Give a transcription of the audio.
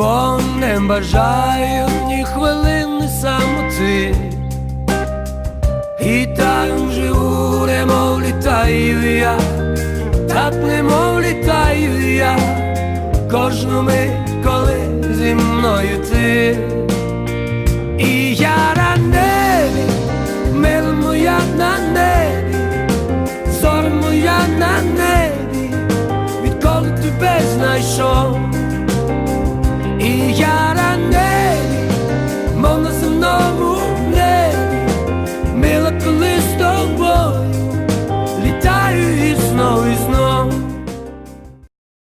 бо не бажаю ні хвилини самоти, і там живу, немов літаю я, так немов літаю я, кожну мить, коли зі мною ти.